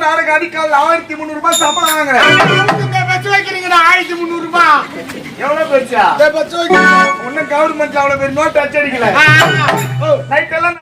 நாடகம் அடிக்கால் ஆயிரத்தி முந்நூறு ரூபாய் சம்பளம் வாங்குறேன். பெச்சு வைக்கிறீங்கடா ஆயிரத்தி முந்நூறுபா ரூபாய் எவ்வளவு பெருசா பெச்சு வைக்கிறீங்க? ஒன்னும் கவர்மெண்ட்ல அவ்வளவு பேர் நோட் அச்சடிக்கல நைட் எல்லாம்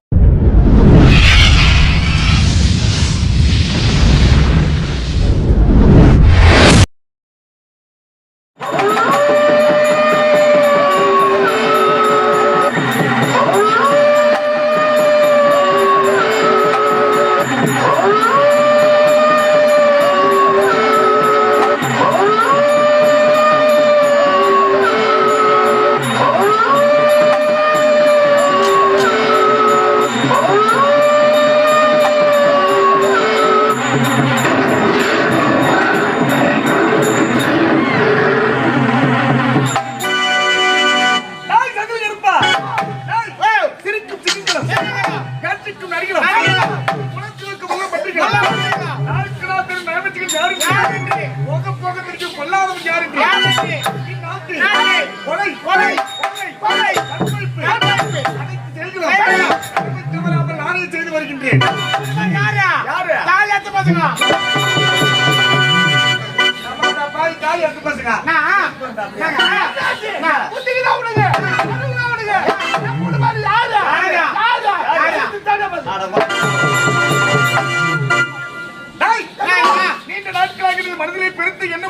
வந்து என்ன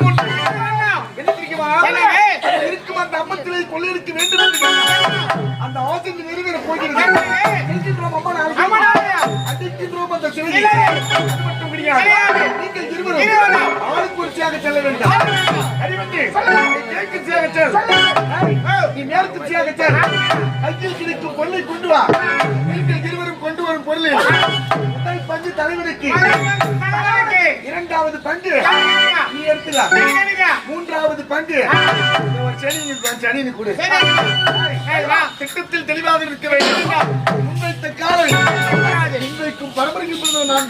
இருக்கும் அந்த அம்மத்திலே கொள்ளையடிக்க வேண்டும் என்று அந்த ஆசையில் நிறைவேற போகிறது. அடிக்கின்றோம் அந்த சிலையை மட்டும் கிடையாது இருவரும் செல்ல வேண்டும். கேட்குச்சியாக செல். நீ மேற்குச்சியாக கொண்டு வா. நீங்கள் இருவரும் கொண்டு வரும் பொருளில் பஞ்சு பங்கு தலைவனுக்கு. இரண்டாவது பங்கு மூன்றாவது பங்கு. சனி கொடு திட்டத்தில் தெளிவாக இருக்க வேண்டும். முன்வைத்த காலம் இன்றைக்கும் பரம்பரைக்கு பிறந்தவன் நான்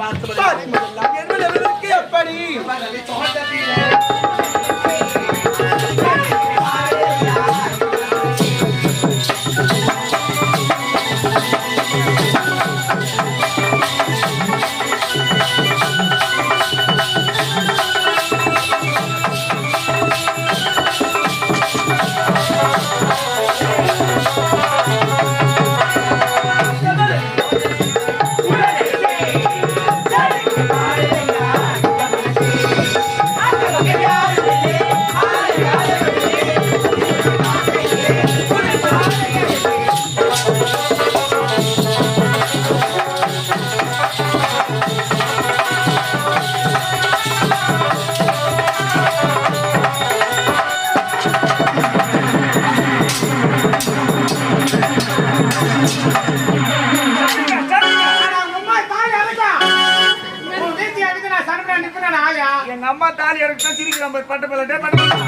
பார்த்து எப்படி? நம்பர் பட்டப்பல டே பட்டப்பல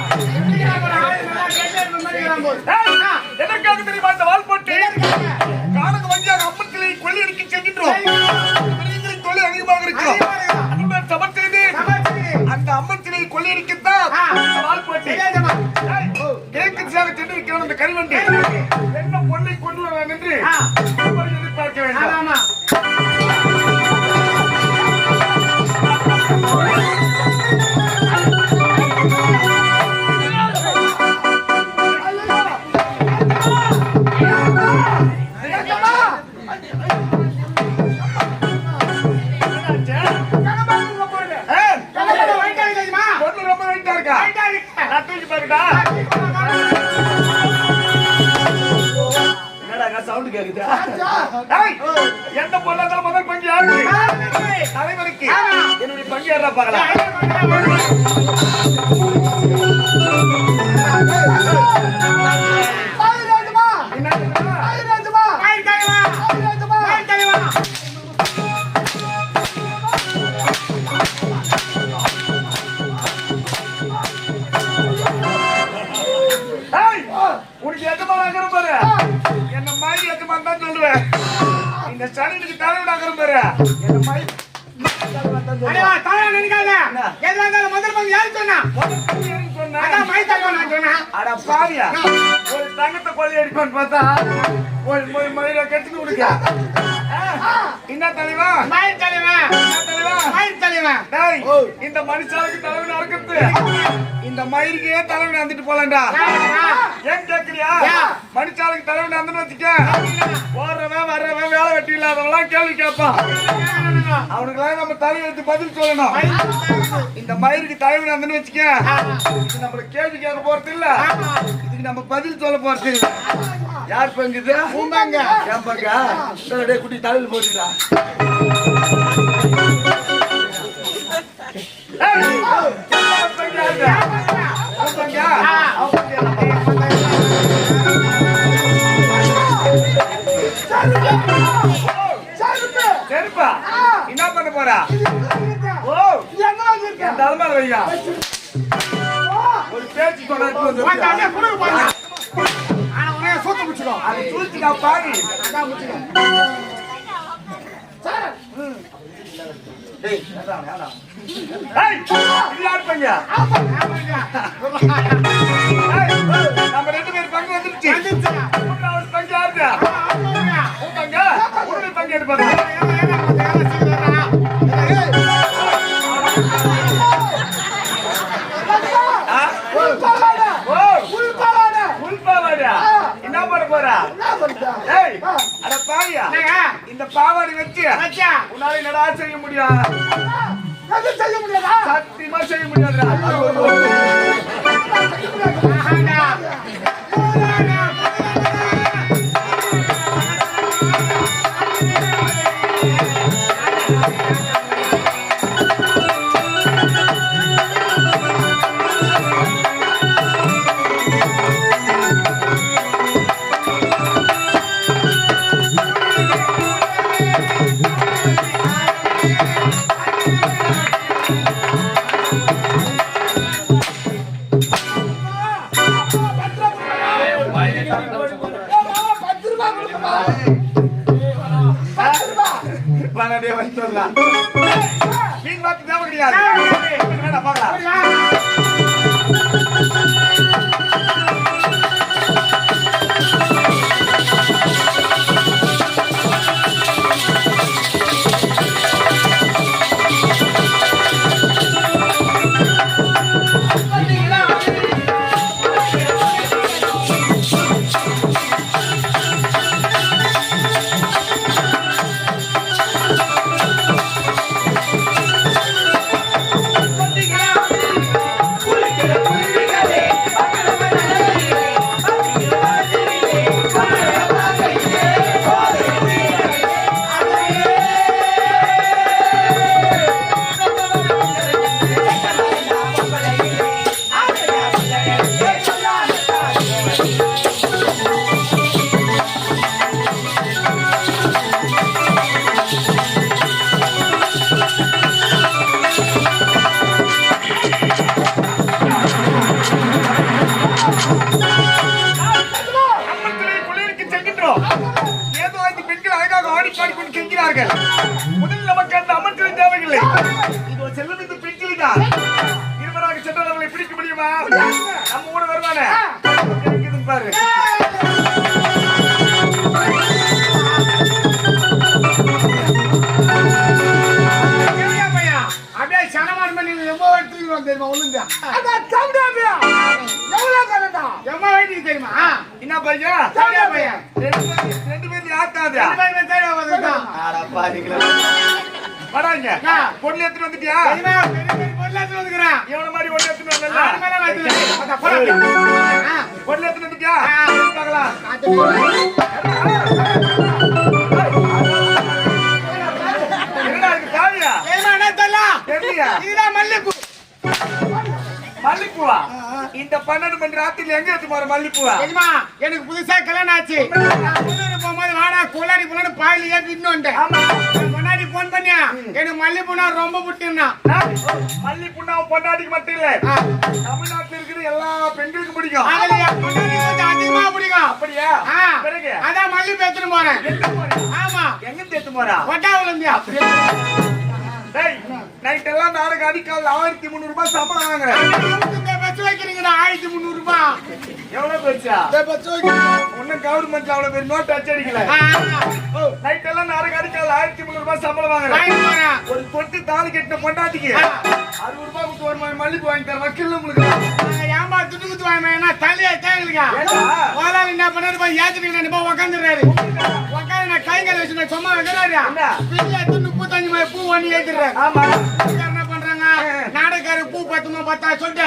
ஏற பார்க்கலாம். இந்த ஸ்டாலினுக்கு தலைவர் நகரம் பேரு. என்ன மாதிரி ஒரு தங்கத்தை கொள்ளை அடிப்பான்னு பார்த்தா ஒரு மொய் மயில கட்டிட்டு கொடுக்க. என்ன தலைவா? மயில். என்ன தலைவா? மயில் தலைவன். டேய், இந்த மனுஷாளுக்கு தலைவன் அறுக்கிறது இந்த மயிலுக்கே தலைவன் வந்துட்டு போலாம்டா ஏன் கேக்குறியா? ஏன்? மனுஷாளுக்கு தலைவன் வந்து வச்சுக்க ஓடுறவன் வர்றவன் வேலை வெட்டி இல்லாதவன்லாம் கேள்வி கேட்பான். அவனுக்கெல்லாம் நம்ம தலையெழுத்து பதில் சொல்லணும். இந்த மயிருக்கு தலைவன் வந்து வச்சுக்க இது நம்மளுக்கு கேள்வி கேட்க போறது இல்ல. இதுக்கு நம்ம பதில் சொல்ல போறது இல்ல. யார் பங்குது உன் பங்கு. என் பங்கா டேய், குட்டி தலையில் போட்டுடா என்ன? என்ன பண்ண போறா ஓ எங்க வந்திருக்க? என் தலைமையில வையா ஒரு பேச்சு கொண்டாட்டு பிடிச்சுக்கோ. அது தூக்கிக்கா பாவி அதான். ஏய், நம்ம ரெண்டு பேர் பங்கு வந்துருச்சு. பங்கு பங்கு? பங்கு எடுப்பாரு. என்னங்க? இந்த பாவாடை வச்சு உன்னால என்னடா செய்ய முடியும் எதுவும் செய்ய முடியாதா? சத்தியமா செய்ய முடியாதுடா வராங்க. பொருள் எடுத்துட்டு வந்துட்டியா? தெரியுமா பெரிய பெரிய பொருள் எடுத்து வந்துக்கிறேன். எவன மாதிரி ஒண்ணு எடுத்துட்டு வரல பொருள் எடுத்துட்டு வந்துட்டியா. பார்க்கலாம். என்னடா இருக்கு காவியா? இதுதான் மல்லிப்பூவா? இந்த பன்னெண்டு மணி ராத்திரில எங்க எடுத்து போற மல்லிப்பூவா? தெரியுமா? எனக்கு புதுசா கல்யாணம் ஆச்சு. போகும்போது வாடா கோலாடி போலான்னு பாயில ஏறி விட்டு வந்துட்டேன் ஆமா. முன்னாடி போன் பண்ணியா? எனக்கு மல்லிப்பூனா ரொம்ப பிடிக்கும்னா. மல்லிப்பூ பொண்டாட்டிக்கு மட்டும் இல்ல. தமிழ்நாட்டுல இருக்கிற எல்லா பெண்களுக்கும் பிடிக்கும். அதிகமா பிடிக்கும். அப்படியா? பிறகு? அதான் மல்லிப்பூ எடுத்துட்டு போறேன்? ஆமா. எங்க எடுத்து போறா? கொட்டாவுல இருந்து. நைட் எல்லாம் நாளைக்கு அடிக்கால் ஆயிரத்தி முந்நூறு ரூபாய் சம்பளம் வாங்குறேன் இந்த பஸ் வைக்கிறீங்கடா ஆயிரத்தி முந்நூறு ரூபாய் எவ்வளவு போச்சா? பஸ் வைக்கிறீங்க. ஒன்னும் கவர்மெண்ட்ல அவ்வளவு பேர் நோட் அச்சடிக்கல ஆ, நைட் எல்லாம் நாளைக்கு அடிக்கால் ஆயிரத்தி முந்நூறு ரூபாய் சம்பளம் வாங்குறேன் ஒரு தொட்டு தாலி கட்டின பொண்டாட்டிக்கு ஆ. அறுபது ரூபாய் கொடுத்து ஒரு மணி மல்லிக்கு வாங்கி தர வக்கீல் உங்களுக்கு. ஏமா துட்டு குத்து வாங்க தலையே ஏண்டா? முதல்ல என்ன பண்ணாரு? போய் ஏத்துட்டு இப்போ உக்காந்துடுறாரு. உக்காந்து நான் கை கால வச்சு நான் சும்மா வைக்கிறாரு. என்ன? பிள்ளை முப்பத்தஞ்சு மணி பூ ஒண்ணு ஏத்துறாரு ஆமா. என்ன பண்றாங்க? நாடகாரு பூ பத்துமா பத்தா சொல்லிட்டு.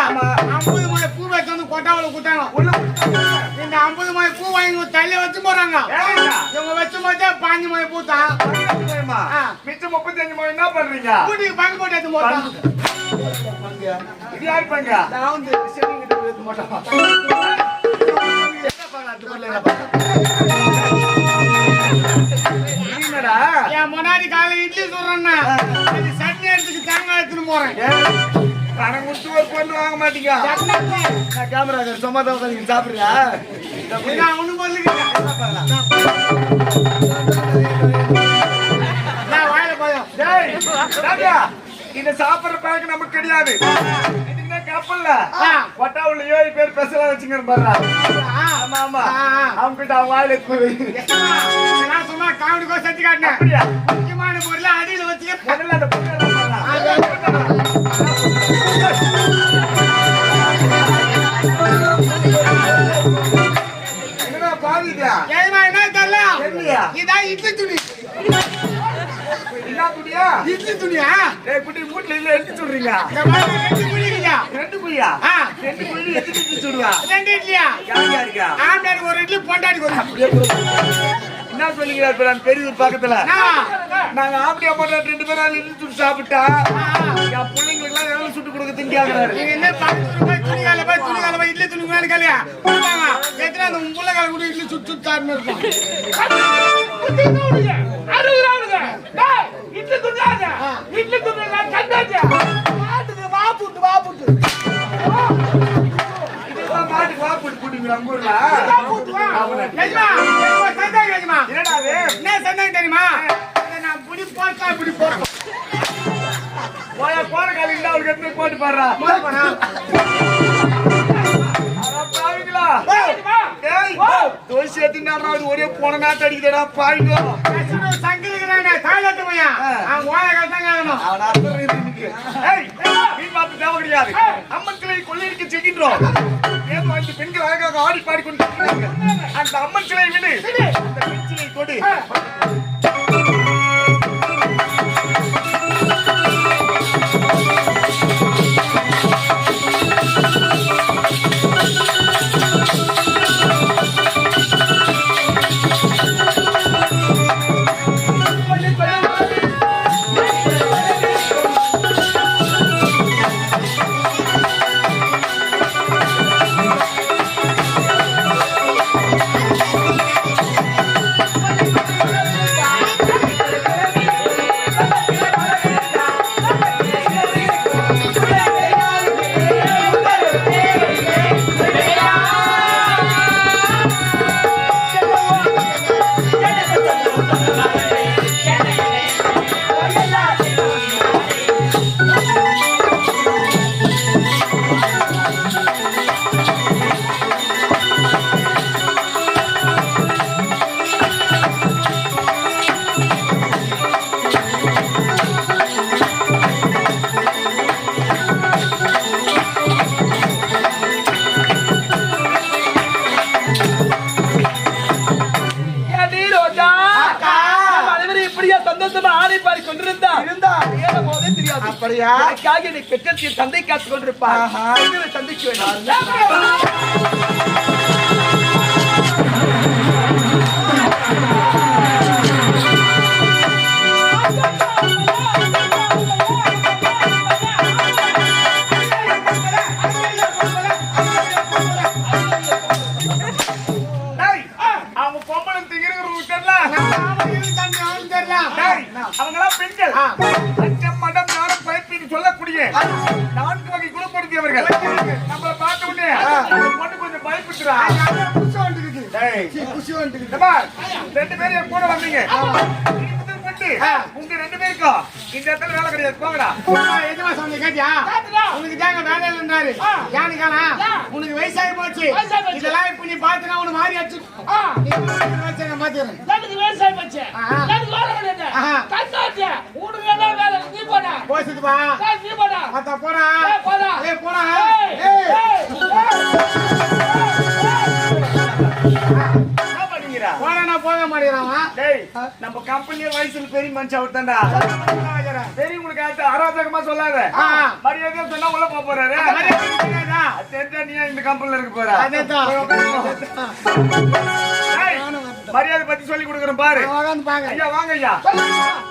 ஐம்பது மணி பூ வச்சு வந்து கொட்டாவுல குத்தாங்க உள்ள இந்த ஐம்பது மணி பூ வாங்கி தலையில வச்சு போறாங்க? இவங்க வச்சு போச்சா பாஞ்சு மணி பூ தான். மிச்சம் முப்பத்தஞ்சு மணி என்ன பண்றீங்க? கூட்டிக்கு பங்கு போட்டு எடுத்து போட்டாங்க இது யாரு பங்க? நான் வந்து எடுத்து போட்டோம் என்னடா? என் முன்னாடி காலை இட்லி சொல்றேன்னா அது சட்னி எடுத்துக்கு தேங்காய் எடுத்துன்னு போறேன். பணம் கொடுத்து ஒரு பொண்ணு வாங்க மாட்டீங்க நான் கேமரா சும்மா தான் நீங்க சாப்பிடுறியா? டேய், ராஜா, இந்த சாப்பிடுற பழக்கம் நமக்கு கிடையாது. கப்பல்ல. கொட்டாவுல ஏழு பேர் பெசலா வச்சுங்க பாரு ஆமா ஆமா. அவங்க கிட்ட அவங்க வாயில போய் நான் காமெடிக்கோ சத்தி காட்டினேன் முக்கியமான பொருள் அடியில வச்சுக்க முதல்ல அந்த என்ன என்ன தெரியல? இதான் இட்லி துணி இட்லி துணியா குட்டி மூட்ல இல்ல எடுத்து சொல்றீங்க ரெண்டு இல்லையா ரெண்டு. ரெண்டு குழி எடுத்து சொல்லுவா ரெண்டு இட்லியா யாருக்கா இருக்கா ஆண்டாடி ஒரு இட்லி பொண்டாடி ஒரு. என்ன சொல்லிக்கிறார் இப்ப நான் பெரியவர் பக்கத்துல நாங்க ஆம்படியா போட்டா ரெண்டு பேரும் சுட்டு சாப்பிட்டா என் பிள்ளைங்களுக்கு எல்லாம் எவ்வளவு சுட்டு கொடுக்க திங்காங்கிறாரு நீங்க என்ன பக்கத்து போய் துணி கால போய் இட்லி துணி மேல காலையா எத்தனை அந்த உள்ள கால கூட இட்லி சுட்டு சாப்பிட்டு இருக்கும். மாட்டுக்கு உங்க ஊர்ல. எஜமா, எஜமா, சந்தானம் எஜமா. என்னடா அது? என்ன சந்தானம் தெரியுமா? நான் புடி போட்டா இப்படி போட்டோம் போயா போற காலையில அவருக்கு எடுத்து போட்டு பாடுறா. ஒரே போன நாட்டு அடிக்குதுடா பாவிங்க சங்கிலிக்கிறானே தாய்லாட்டு பையன். அவன் ஓலை கலத்தாங்க ஆகணும். அவன அர்த்தம் இன்னைக்கு. ஏய், மீன் பார்த்து தேவை கிடையாது. அம்மன் சிலையை கொள்ளையடிக்க செய்கின்றோம். ஏதோ ஐந்து பெண்கள் அழகாக ஆடி பாடிக்கொண்டு. அந்த அம்மன் சிலையை விடு. அந்த பெண் சிலையை கொடு. தந்தை காத்துக் கொண்டிருப்பார் சந்திக்க வேண்டும் டேய், அவங்க பொம்பளை திங்கிறவங்களுக்கு தெரியல. டேய், அவங்கெல்லாம் பெண்கள். மடம், நாணம், பயிற்சின்னு சொல்லக்கூடிய குணப்படுத்தியவர்கள் நம்மளை பார்த்த உடனே பொண்ணு கொஞ்சம் பயப்படுறா டேய். இந்த பார், ரெண்டு பேரும் என் கூட வந்தீங்க. உங்க ரெண்டு பேருக்கும் இந்த இடத்துல வேலை கிடையாது. போங்கடா. எஜமா சொன்ன கேட்டியா? உனக்கு தாங்க வேலை இல்லைன்றாரு ஏன்னு காணா? உனக்கு வயசாகி போச்சு. இதெல்லாம் இப்ப நீ பாத்துனா உனக்கு மாறி வச்சு நான் பாத்துக்கிறேன் ஆஹா. கண்டாச்சு உனக்கு என்ன வேலை? நீ போடா. போச்சுப்பா நீ போடா. போடா. மாட்டேங்கிறான் டேய் நம்ம கம்பெனில வயசுல பெரிய மனுஷன் அவர் தான்டா பெரிய உங்களுக்கு அடுத்து அராஜகமா சொல்லாத. மரியாதையா சொன்னா உள்ள போக போறாரு. தெரிஞ்சா நீ இந்த கம்பெனில இருக்க போற? மரியாதை பத்தி சொல்லி கொடுக்குறேன் பாரு. ஐயா வாங்க ஐயா.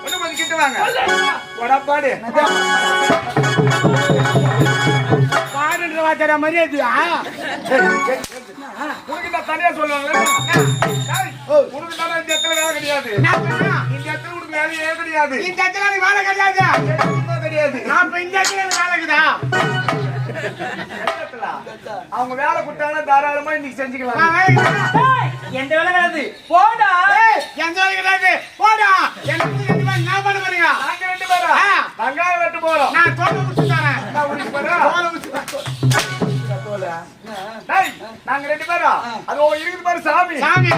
ஒண்ணு கொஞ்சம் கிட்ட வாங்க. போடா பாடு பாடுன்ற வாத்தியாரா மரியாதையா? உனக்கு நான் தனியா சொல்லுவாங்க உனக்கு தானே இந்த இடத்துல வேலை கிடையாது? இந்த இடத்துல உனக்கு வேலையே கிடையாது. இந்த இடத்துல எனக்கு வேலை கிடையாது. கிடையாது. நான் இப்ப இந்த இடத்துல எனக்கு வேலை அவங்க வேலை கொடுத்தாங்கன்னா தாராளமா இன்னைக்கு செஞ்சுக்கலாம். நான் வேலை கிடையாது. எந்த வேலை கிடையாது. போடா. எந்த வேலை கிடையாது. போடா. எனக்கு நான் பண்ண போறீங்க? நாங்க ரெண்டு பேரும். வெங்காயம் வெட்டு போறோம். நான் தோலை முடிச்சு தரேன். நான் உனக்கு போறேன். தோலை முடிச்சு நாங்க ரெண்டு பேரும் அது ஒரு இருக்குது பாரு சாமி. சாமி.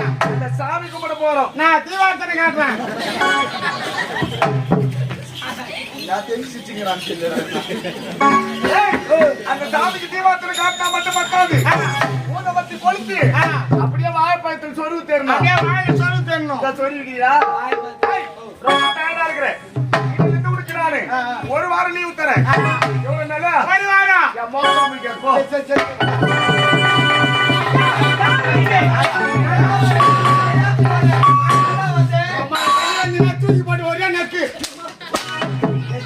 சாமி கும்பிட போறோம். நான் தீவார்த்தனை காட்டுறேன். அந்த சாமிக்கு தீபாத்திரை காட்டினா மட்டும் பத்தாது. ஊதபத்தி கொளுத்தி. அப்படியே வாழைப்பழத்தில் சொருவு தேரணும். அப்படியே தெரியணும் இதை சொருவிக்கிறியா? டேய், ரொம்ப ஆ இருக்கிறேன். ஒரு வாரம் லீவு தரேன்? ஒரு வாரம். தூக்கி போட்டு ஒரே நக்கு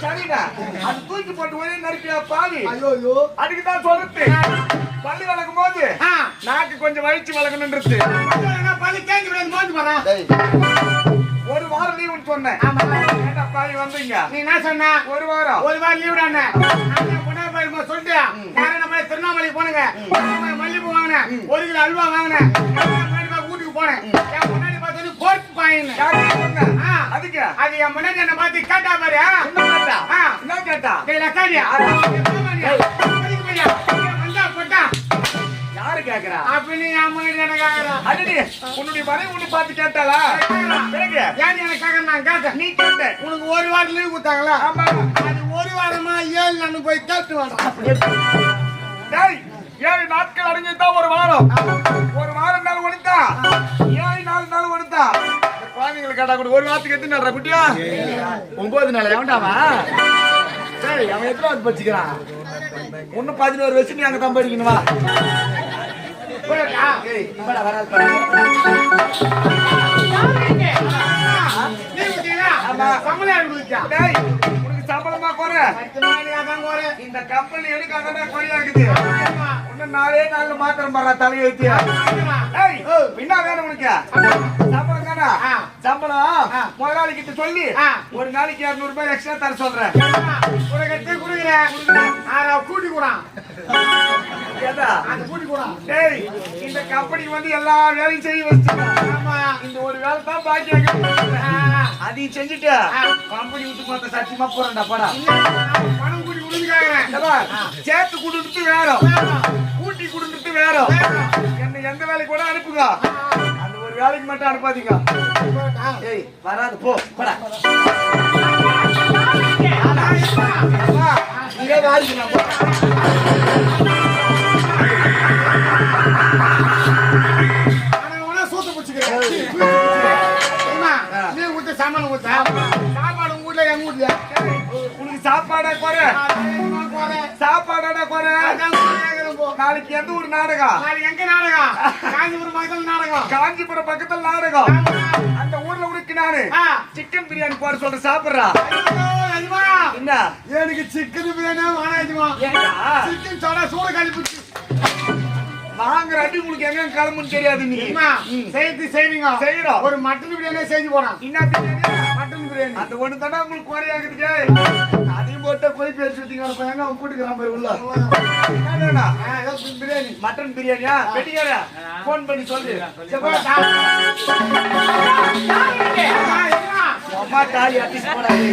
சரிடா. அது தூக்கி போட்டு ஒரே நறுக்கியா பாவி. ஐயோ அதுக்கு தான் சொல்றது பள்ளி வளர்க்கும் போது நாக்கு கொஞ்சம் வயிற்று வளர்க்கணுன்றது பல்லு பல்லு தேஞ்சு விடாது மோந்து போறான். ஒரு வாரம் லீவுன்னு சொன்னேன். பாவி வந்தீங்க. நீ என்ன சொன்ன? ஒரு வாரம். ஒரு வாரம் லீவ் தானே சொல்லிட்டு நம்ம திருவண்ணாமலை போனுங்க. மல்லிப்பூ வாங்கினேன். ஒரு கிலோ அல்வா வாங்கினேன். போய் வீட்டுக்கு போனேன். முன்னாடி பார்த்து சொன்ன? ஆ. அதுக்கு? அது என் முன்னாடி என்ன பார்த்து கேட்டா பாரு? என்ன கேட்டா. என்ன கேட்டா? யாரு கேக்குறா? அப்படின்னு என் என்ன கேக்குறா? அடடி உன்னுடைய மனைவி உன்னை பார்த்து கேட்டாளா? பிறகு? ஏன் எனக்கு கேட்க நான் கேட்டேன். நீ கேட்ட. உனக்கு ஒரு வாரம் லீவ் கொடுத்தாங்களா? ஆமா. அது ஒரு வாரமா ஏழு நான் போய் கேட்டு டேய் ஏழு நாட்கள் அடங்கிதான் ஒரு வாரம். ஒரு வாரம் நாள் ஒடுத்தா ஏழு நாலு நாள் ஒடுத்தா குழந்தைங்களுக்கு கேட்டா கூட ஒரு வாரத்துக்கு எத்தனை நாள் குட்டியா? ஒன்பது நாள். எவன்டாவா சரி அவன் எத்தனை வந்து படிச்சுக்கிறான்? இன்னும் பதினோரு வருஷம் நீ அங்க தான் படிக்கணுமா. போடா. அதான் குறை. இந்த கம்பெனி எடுக்காத குறையா இருக்குது. இன்னும் நாலே நாள்ல மாத்திரம் பாரு தலையெழுத்தி ஆமா. ஏய் என்ன வேணும் உனக்கு சம்பளம் தானே. சம்பளம். முதலாளி கிட்ட சொல்லி. ஒரு நாளைக்கு இருநூறு ரூபாய் எக்ஸ்ட்ரா தர சொல்றேன். உனக்கு கொடுக்குறேன். கூட்டி கூடான். இந்த கம்பெனிக்கு வந்து எல்லா வேலையும் செய்ய ஆமா. இந்த ஒரு வேலை தான் பாக்கி இருக்கு. ஆ. அதையும் செஞ்சுட்டு. கம்பெனி விட்டு பார்த்த சத்தியமா போறேன்டா படா. பணம் கூட்டி கொடுக்குறேன். சேர்த்து கொடுத்துட்டு வேறும் கூட்டி கொடுத்துட்டு வேறும் என்ன எந்த வேலைக்கு கூட அனுப்புங்க. அந்த ஒரு வேலைக்கு மட்டும் அனுப்பாதீங்க. ஏய் வராது போ போடா. வாரிசு நான் சாமான். சாப்பாடு உங்க எங்க வீட்ல. உனக்கு சாப்பாடா குறை. சாப்பாடா குறை. நாளைக்கு எந்த ஒரு நாடகம் எங்க நாடகம் காஞ்சிபுரம் பக்கத்துல நாடகம் காஞ்சிபுரம் பக்கத்துல நாடகம் அந்த ஊர்ல உனக்கு நானு. சிக்கன் பிரியாணி போட சொல்ற சாப்பிடுறா. என்ன எனக்கு சிக்கன் பிரியாணி ஏண்டா சிக்கன் சோடா சூடு கழிப்பிச்சு வாங்குற அடி உங்களுக்கு எங்க கிளம்புன்னு தெரியாது நீ. செய்து செய்வீங்க செய்யறோம். ஒரு மட்டன் பிரியாணி செஞ்சு போறான். என்ன பிரியாணி? மட்டன் பிரியாணி. அந்த ஒண்ணு தானே உங்களுக்கு குறையாகுதுங்க அதையும் போட்டு போய் பேசிட்டீங்க அப்ப எங்க அவன் கூட்டுக்கிறான் போய் உள்ள. பிரியாணி. மட்டன் பிரியாணியா? வெட்டிக்கார? போன் பண்ணி சொல்லு. அம்மா தாலி அடிச்சு போடாது.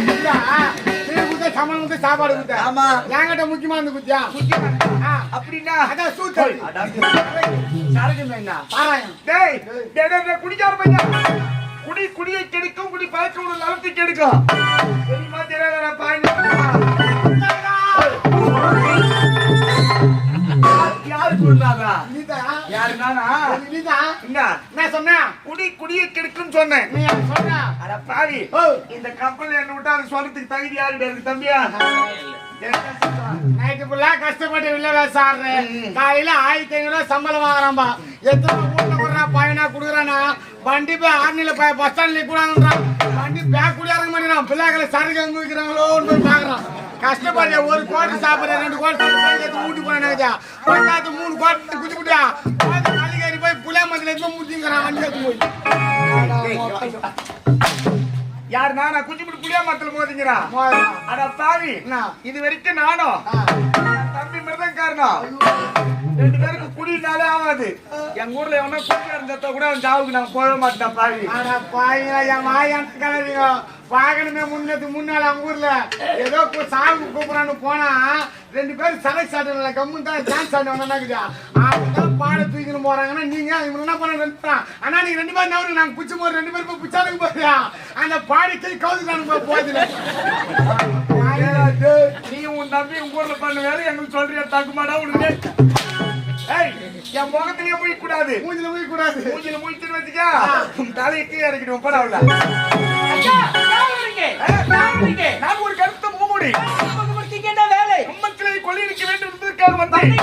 குத்த, சமணம் குத்த, சாப்பாடு குத்த. ஆமா. என்கிட்ட முக்கியமா இருந்து குத்தியா? அப்படின்னா அதான் சூத்தல். பாராயம். டேய் டேய், குடிக்கார பையன் குடி குடியை கெடுக்கும் குடி பழக்க உள்ள நலத்தை கெடுக்கும் தெரியுமா தெரியாத பாயிண்ட் யாரு சொல்றாங்க நீதா? யாரு நானா நீதா? என்ன? என்ன சொன்ன? குடி குடியை கெடுக்கும் சொன்னேன். நீ என்ன சொன்ன? அட பாவி. இந்த கம்பெனி என்ன விட்டா அது சொல்றதுக்கு தகுதி யாரு இருக்கு தம்பியா? நைட்டு ஃபுல்லா கஷ்டப்பட்டு வெளில வேலை சாடுறேன். காலையில ஆயிரத்தி ஐநூறு ரூபாய் சம்பளம் வாங்குறான்பா. எத்தனை ஊர்ல போடுறா பையனா குடுக்குறானா? வண்டி போய் ஆர்னில போய் பஸ் ஸ்டாண்ட்ல கூடாதுன்றான் வண்டி பேக் கூட இறங்க மாட்டேங்கிறான் பிள்ளைகளை சரக்கு எங்க வைக்கிறாங்களோன்னு போய் பாக்குறான் கஷ்டப்பட்டு ஒரு கோட்டை சாப்பிடுறேன் ரெண்டு கோட்டை ஊட்டி போனேன் பஞ்சாயத்து மூணு கோட்டை குத்தி மந்தில எடுத்து முட்டிங்கிறான் வண்டி எடுத்து போய். யார் நானா? குஞ்சுமுடி புளியா மரத்துல மோதிங்கிறா. அட பாவி? இது வரைக்கும் நானும் தம்பி மிருதம் காரணம் ரெண்டு பேருக்கு குடினாலே ஆகாது. எங்க ஊர்ல எவனா குடியா இருந்தா கூட அவன் ஜாவுக்கு நான் போக மாட்டேன் பாவி. அட பாவிங்களா, என் வாயாண்ட கிளவிங்க. வாகனமே முன்னத்து முன்னால அவங்க ஊர்ல. ஏதோ சாவுக்கு கூப்பிடறான்னு போனா ரெண்டு பேரும் சலை சாட்டல கம்மு தான் டான்ஸ் ஆடி வந்தாக்குதா அவங்க பாட தூக்கின்னு போறாங்கன்னா நீங்க இவங்க என்ன பண்ண பேரும்? ஆனா நீங்க ரெண்டு பேரும் நவரு நாங்க பிடிச்ச போது ரெண்டு பேரும் போய் பிச்சாலுக்கு போறியா? அந்த பாடி கை கவுதுக்கானு போகுதுல நீ உன் தம்பி உங்க ஊர்ல பண்ண வேலை எங்களுக்கு சொல்றியா? தக்குமாடா உனக்கு. ஏய் என் முகத்திலேயே போய் கூடாது மூஞ்சில போய் கூடாது மூஞ்சில முடிச்சுன்னு வச்சுக்க. தலையை கீழே இறக்கிடுவோம் படம் நான் ஒரு கருத்த மூமுடி என்ன வேலை? உம்மத்திலே கொள்ளையடிக்க வேண்டும் என்பதற்காக வந்தேன்.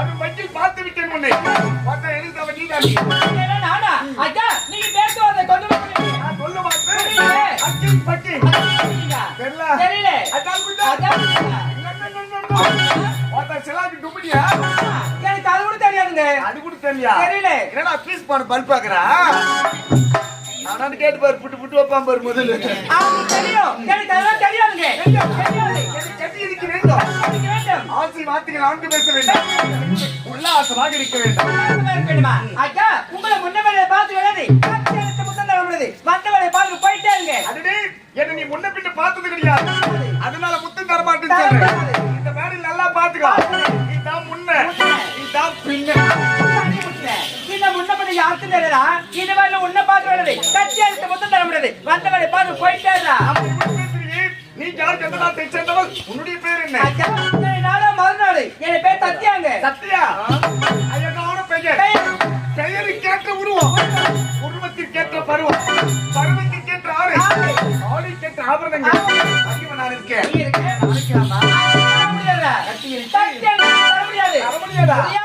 அது வண்டியில் பார்த்து விட்டேன் உன்னை. பார்த்தா எனக்கு அவன் என்ன நானா? ஐயா, நீங்க பேசுவதை கொண்டு. நான் சொல்ல மாட்டேன். அக்கி பக்கி தெரியல. தெரியல. அதான் பார்த்தா சிலாக்கு டுபடியா எனக்கு அது கூட தெரியாதுங்க. அது கூட தெரியல தெரியல. என்னடா பீஸ் பண்ண பல்ப் பாக்குறா நான் கேட்டு பாரு புட்டு புட்டு வைப்பான் பாரு முதல்ல. அவங்களுக்கு தெரியும். எனக்கு அதெல்லாம் தெரியாதுங்க. இருக்க வேண்டும். ஆசை வார்த்தைகள் ஆண்டு பேச வேண்டும். உல்லாசமாக இருக்க வேண்டும்? ஐயா, உங்களை முன்ன வேலையை பார்த்து. மத்த வேலையை பார்த்து போயிட்டே இருங்க. அதுவே என்ன நீ முன்ன பின்ன பார்த்தது கிடையாது. அதனால முத்தம் தர மாட்டேன்னு இந்த மாதிரி நல்லா பாத்துக்கோ இதான் முன்ன. இதான் பின்ன. யாருக்கும் தெரியலா இது வரல உன்ன பார்க்க வேண்டியது கட்சி அழுத்த மொத்தம் தர முடியாது. வந்தவரை பார்த்து போயிட்டேடா நீ யார் செந்தவா செந்தவா உன்னுடைய பேர் என்ன? நாளா மறுநாள். என் பேர் சத்யாங்க சத்யா? அழகான பெயர். பெயரு? கேட்ட உருவம். உருவத்திற்கேற்ற பருவம். பருவத்திற்கேற்ற ஆறு ஆளுக்கேற்ற ஆபரணங்கள். அறிவு நான் இருக்கேன் நீ இருக்கேன் கட்டி இருக்கேன்